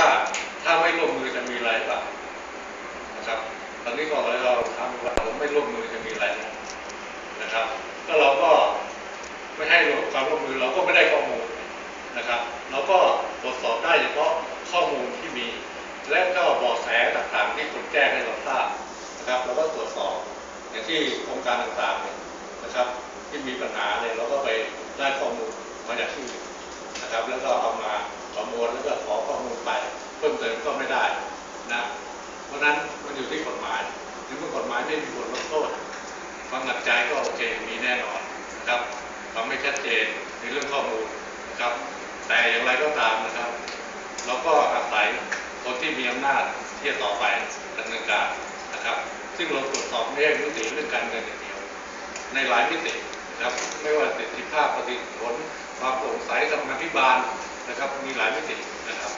ถ้าถ้าไม่ร่วมมือจะมีอะไรบ้างนะครับ ตอนนี้ก็เราทำว่าผมไม่ร่วมมือจะมีอะไรนะครับ ก็เราก็ไม่ให้ความร่วมมือเราก็ไม่ได้ข้อมูลนะครับ เราก็ตรวจสอบได้เฉพาะข้อมูลที่มี และก็บาะแสต่างๆที่คนแจ้งให้เราทราบนะครับเราก็ตรวจสอบอย่างที่โครงการต่างๆเนี่ยนะครับ ที่มีปัญหาเนี่ยเราก็ไปได้ข้อมูลมาจากที่นะครับ แล้วก็เอามา เพิ่มเติมก็ไม่ได้นะเพราะฉะนั้นมันอยู่ที่กฎหมายถึงเมื่อกฎหมายไม่มีบทลงโทษความหนักใจก็โอเคมีแน่นอนนะครับความไม่ชัดเจนในเรื่องข้อมูลนะครับ แต่อย่างไรก็ตามนะครับ เราก็อาศัยคนที่มีอำนาจที่จะต่อไปดำเนินการนะครับ ซึ่งเราตรวจสอบไม่ใช่มิติเรื่องการเงินอย่างเดียว ในหลายมิตินะครับไม่ว่าประสิทธิภาพประสิทธิผลความโปร่งใสธรรมาภิบาลนะครับ มีหลายมิตินะครับ